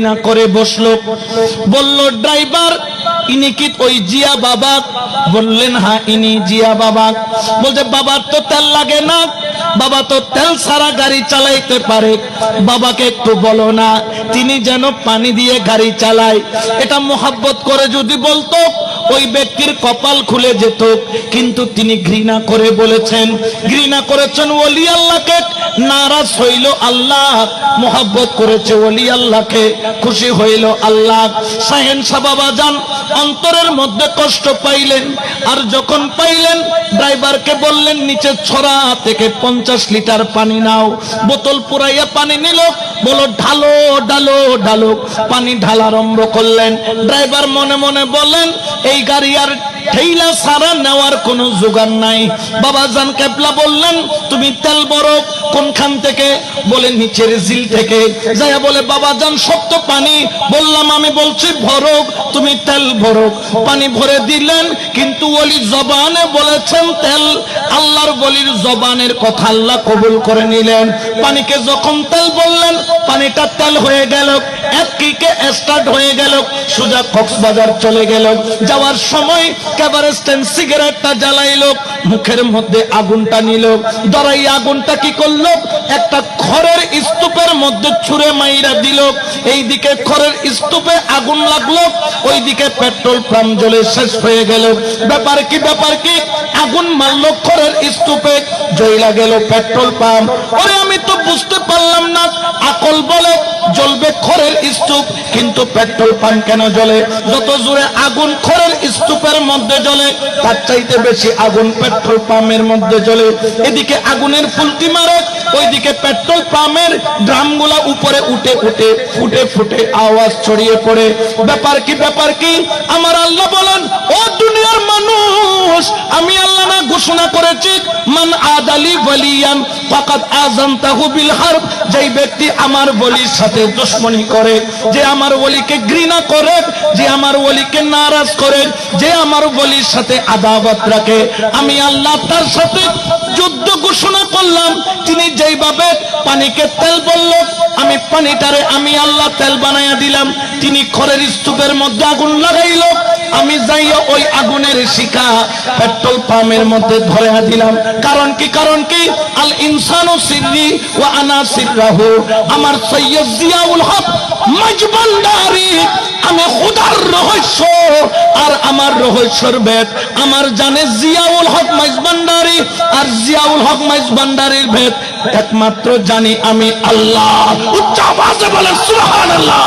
না করে বসল। বলল, ড্রাইভার, ইনি কি ওই জিয়া বাবা? বললেন হ্যাঁ ইনি জিয়া বাবা। বলছে, বাবার তো তেল লাগে না। বাবা তো তেল সারা গাড়ি চালাইতে পারে। বাবাকে একটু বলো না, তিনি যেন পানি দিয়ে গাড়ি চালায়। এটা মোহাব্বত করে যদি বলতো ওই ব্যক্তির কপাল খুলে যেত, কিন্তু তিনি ঘৃণা করে বলেছেন, ঘৃণা করেছেন ওলি আল্লাহকে, নারাজ হইল আল্লাহ, মোহাব্বত করেছে ওলি আল্লাহকে, খুশি হইল আল্লাহ। সাহেন বাবা যান অন্তরের মধ্যে কষ্ট পাইলেন, আর যখন পাইলেন, ড্রাইভারকে বললেন, নিচে ছড়া থেকে পঞ্চাশ লিটার পানি নাও। বোতল পুরাইয়া পানি নিল, বলো, ঢালো ঢালো ঢালো। পানি ঢালা আরম্ভ করলেন। ড্রাইভার মনে মনে বলেন এই গাড়ি আর ঠেলা সারা নেওয়ার কোনো যোগান নাই। বাবা জান কেপলা বললেন, তুমি তেল বরফ কোনখান থেকে? বলে নিচের জিল থেকে। যাইয়া বলে, বাবা, যান শক্ত পানি। বললাম, আমি বলছি, ভরক, তুমি তেল ভরক। পানি ভরে দিলেন, কিন্তু ওলি জবানে বলেছেন, তেল। আল্লাহর বলির জবানের কথা আল্লাহ কবুল করে নিলেন। পানিকে যখন তেল বললেন, পানিটা তেল হয়ে গেল এক স্টার্ট হয়ে গেল, সোজা কক্সবাজার চলে গেল। যাওয়ার সময় ক্যাবারেস্টেন সিগারেটটা জ্বালাইলো, মুখের মধ্যে আগুনটা নিল। দরাই আগুনটা কি করল? একটা খড়ের স্তূপের মধ্যে ছুঁড়ে মাইরা দিল। এইদিকে খড়ের স্তূপে আগুন লাগল, ওইদিকে পেট্রোল পাম্প জ্বলে শেষ হয়ে গেল। ব্যাপার কি ব্যাপার কি? আগুন মারলো, খড়ের স্তূপে জয়লা গেল পেট্রোল পাম্প। ওরে আমি তো বুঝতে পারলাম না, আকল বলে জ্বলবে খড়ের স্তূপ, কিন্তু পেট্রোল পাম্প কেন জ্বলে? যত জোরে আগুন খড়ের স্তূপের মধ্যে জ্বলে, তার চাইতে বেশি আগুন পেট্রোল পাম্পের মধ্যে জ্বলে। এদিকে আগুনের ফুলকি মারে ওইদিকে পেট্রোল পাম্পের ড্রামগুলা উপরে উঠে উঠে, ফুটে ফুটে আওয়াজ ছড়িয়ে পড়ে। ব্যাপার কি ব্যাপার কি? আমার আল্লাহ বলেন, ও বলিয়ান ফাকাদ আযানতাহু বিল হারব, যেই ব্যক্তি আমার বলির সাথে দুশমনী করে, যে আমার ওলিকে ঘৃণা করে, যে আমার ওলিকে নারাজ করে, যে আমার বলির সাথে আদাবত রাখে, আমি আল্লাহ তার সাথে যুদ্ধ ঘোষণা করলাম, তিনি যেইভাবে পানিকে তেল বলল, আমি পানিটারে আমি আল্লাহ তেল বানাইয়া দিলাম, তিনি খড়ের স্তূপের মধ্যে আগুন লাগাইল আমি যাইয়া ওই আগুনের শিখা পেট্রোল পাম্পের মধ্যে ধরে দিলাম। কারণ কি? কারণ কি? আল ইনসানু সিররি ওয়া আনা সিররাহু। আমার সৈয়দ জিয়াউল হক আমি রহস্য আর আমার রহস্যর ভেদ। আমার জানে জিয়াউল হক মাইজবান্ডারি আর জিয়াউল হক মাইজবান্ডারির ভেদ। একমাত্র জানি আমি আল্লাহ। উচ্চ আওয়াজে বলে সুবহানাল্লাহ।